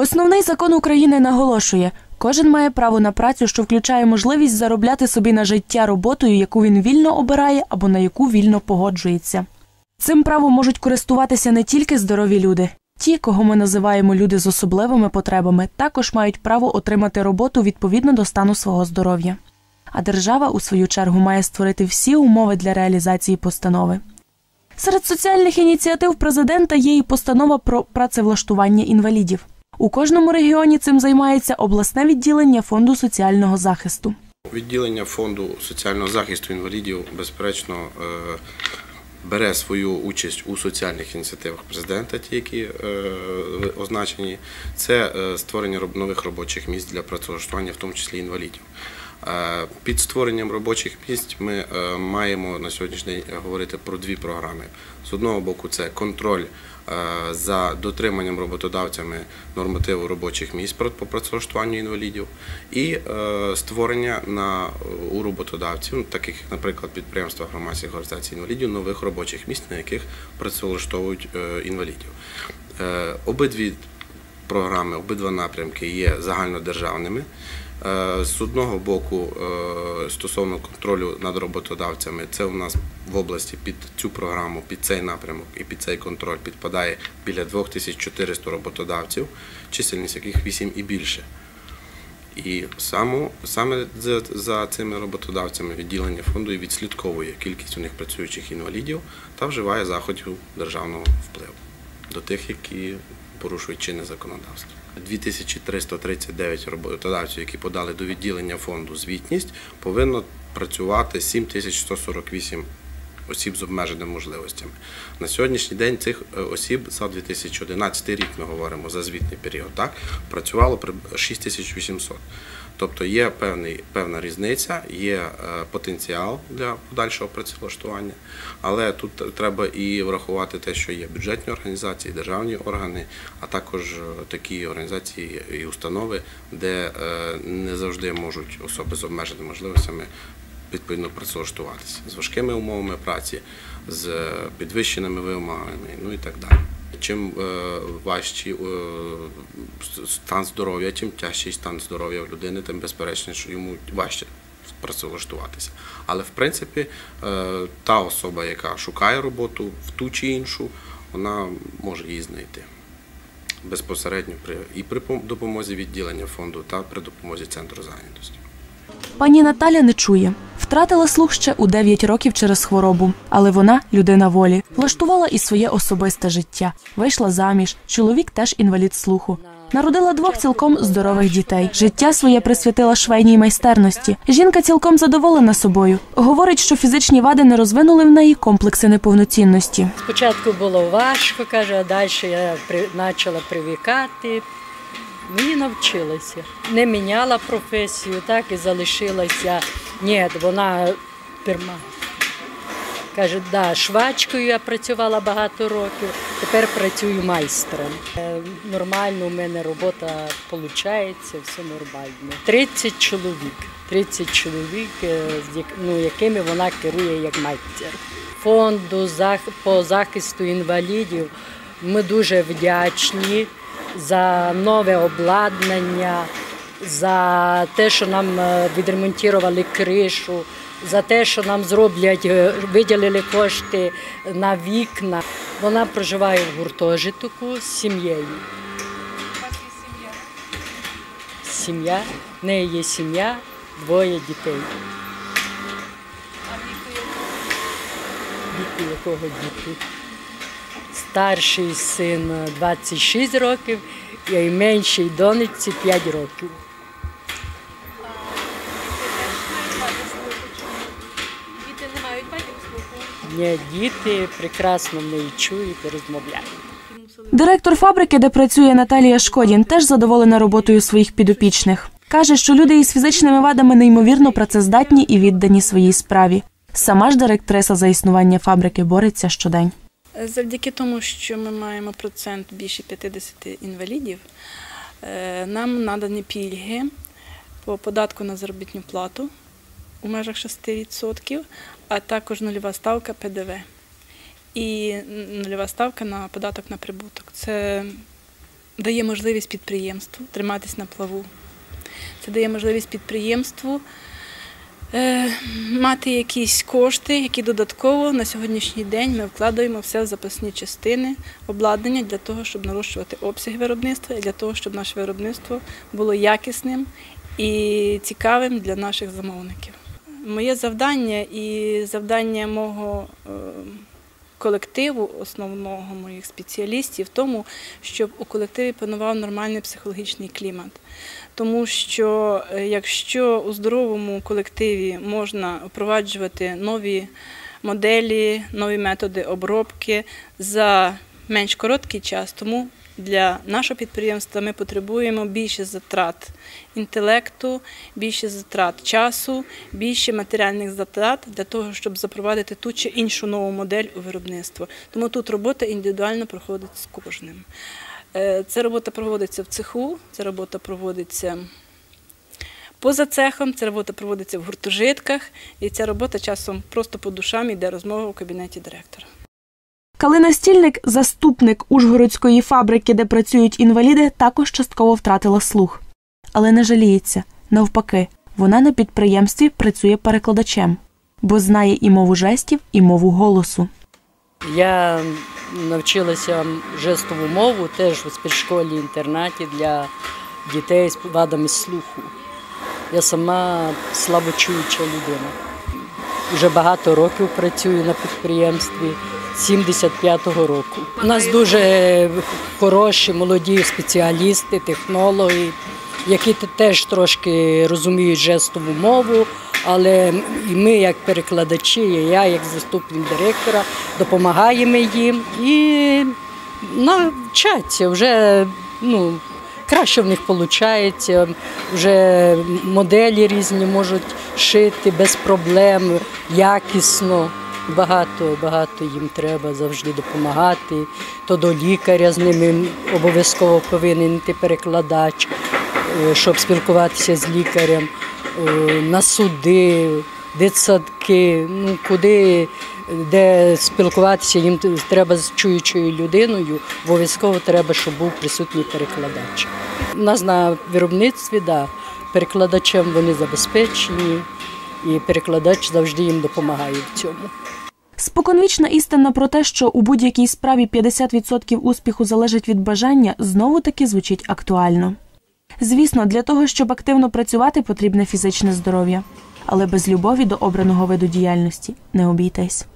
Основний закон України наголошує, кожен має право на працю, що включає можливість заробляти собі на життя роботою, яку він вільно обирає або на яку вільно погоджується. Цим правом можуть користуватися не тільки здорові люди. Ті, кого ми називаємо люди з особливими потребами, також мають право отримати роботу відповідно до стану свого здоров'я. А держава, у свою чергу, має створити всі умови для реалізації постанови. Серед соціальних ініціатив президента є і постанова про працевлаштування інвалідів. У кожному регіоні цим займається обласне відділення фонду соціального захисту. Відділення фонду соціального захисту інвалідів, безперечно, е, бере свою участь у соціальних ініціативах президента, ті, які е, означені. Це е, створення нових робочих місць для працевлаштування, в тому числі інвалідів. Е, Під створенням робочих місць ми е, маємо на сьогоднішній день говорити про дві програми. З одного боку, це контроль е, за дотриманням роботодавцями нормативу робочих місць по працевлаштуванню інвалідів і е, створення на у роботодавців, ну, таких наприклад, підприємства громадських організацій інвалідів, нових робочих місць, на яких працевлаштовують е, інвалідів. Е, Обидві програми, обидва напрямки є загальнодержавними. Е, З одного боку, е, стосовно контролю над роботодавцями, це у нас в області під цю програму, під цей напрямок і під цей контроль підпадає біля 2400 роботодавців, чисельність яких 8 і більше. І саме, саме за, за цими роботодавцями відділення фонду і відслідковує кількість у них працюючих інвалідів та вживає заходів державного впливу до тих, які порушують чинне законодавство. 2339 роботодавців, які подали до відділення фонду звітність, повинно працювати 7148 осіб з обмеженими можливостями. На сьогоднішній день цих е, осіб за 2011 рік ми говоримо за звітний період, так працювало при 6800. Тобто є певний, певна різниця, є е, потенціал для подальшого працевлаштування, але тут треба і врахувати те, що є бюджетні організації, державні органи, а також е, такі організації і установи, де не завжди можуть особи з обмеженими можливостями відповідно працевлаштуватися з важкими умовами праці, з підвищеними вимогами, ну і так далі. Чим е, важчий е, стан здоров'я, чим тяжчий стан здоров'я в людини, тим безперечно, що йому важче працевлаштуватися. Але в принципі, е, та особа, яка шукає роботу в ту чи іншу, вона може її знайти безпосередньо при і при допомозі відділення фонду та при допомозі центру зайнятості. Пані Наталя не чує. Втратила слух ще у 9 років через хворобу, але вона людина волі. Влаштувала і своє особисте життя. Вийшла заміж. Чоловік теж інвалід слуху. Народила двох цілком здорових дітей. Життя своє присвятила швейній майстерності. Жінка цілком задоволена собою. Говорить, що фізичні вади не розвинули в неї комплекси неповноцінності. Спочатку було важко, каже, а далі я почала привикати. Мені навчилася. Не міняла професію, так і залишилася. Ні, вона перма. Каже, да, швачкою я працювала багато років, тепер працюю майстром. Е, Нормально у мене робота виходить, все нормально. 30 чоловік. 30 чоловік, е, ну, якими вона керує як майстер. Фонду по захисту інвалідів ми дуже вдячні за нове обладнання, за те, що нам е, відремонтували кришу, за те, що нам зроблять, е, виділили кошти на вікна. Вона проживає в гуртожитку з сім'єю. Сім'я, в неї є сім'я, двоє дітей. А віку якого? Віку якого діти? Старший син е, 26 років, і меншій донечці 5 років. Діти не мають батьків. Ні, діти прекрасно неї чують і розмовляють. Директор фабрики, де працює Наталія Шкодін, теж задоволена роботою своїх підопічних. Каже, що люди із фізичними вадами неймовірно працездатні і віддані своїй справі. Сама ж директриса за існування фабрики бореться щодень. Завдяки тому, що ми маємо процент більше 50 інвалідів, е, нам надані пільги по податку на заробітну плату у межах 6%, а також нульова ставка ПДВ і нульова ставка на податок на прибуток. Це дає можливість підприємству триматись на плаву. Це дає можливість підприємству мати якісь кошти, які додатково на сьогоднішній день ми вкладаємо все в запасні частини, обладнання для того, щоб нарощувати обсяг виробництва і для того, щоб наше виробництво було якісним і цікавим для наших замовників. Моє завдання і завдання мого е, колективу, основного моїх спеціалістів, в тому, щоб у колективі панував нормальний психологічний клімат. Тому що е, якщо у здоровому колективі можна впроваджувати нові моделі, нові методи обробки за менш короткий час, тому для нашого підприємства ми потребуємо більше затрат інтелекту, більше затрат часу, більше матеріальних затрат для того, щоб запровадити ту чи іншу нову модель у виробництво. Тому тут робота індивідуально проходить з кожним. Е, Ця робота проводиться в цеху, ця робота проводиться поза цехом, ця робота проводиться в гуртожитках, і ця робота часом просто по душам йде розмова у кабінеті директора. Калина Стільник, заступник Ужгородської фабрики, де працюють інваліди, також частково втратила слух. Але не жаліється. Навпаки, вона на підприємстві працює перекладачем, бо знає і мову жестів, і мову голосу. Я навчилася жестову мову теж у спецшколі інтернаті для дітей з вадами слуху. Я сама слабочуюча людина. Вже багато років працюю на підприємстві. 75-го року. У нас дуже хороші молоді спеціалісти, технологи, які теж трошки розуміють жестову мову, але і ми, як перекладачі, і я, як заступник директора, допомагаємо їм і навчаться вже ну, краще в них виходить, вже моделі різні можуть шити без проблем, якісно. Багато, багато їм треба завжди допомагати. То до лікаря з ними обов'язково повинен йти перекладач, е, щоб спілкуватися з лікарем, е, на суди, дитсадки, ну куди, де спілкуватися, їм треба з чуючою людиною, обов'язково треба, щоб був присутній перекладач. У нас на виробництві, да, перекладачем вони забезпечені, і перекладач завжди їм допомагає в цьому. Споконвічна істина про те, що у будь-якій справі 50% успіху залежить від бажання, знову таки звучить актуально. Звісно, для того, щоб активно працювати, потрібне фізичне здоров'я, але без любові до обраного виду діяльності не обійтись.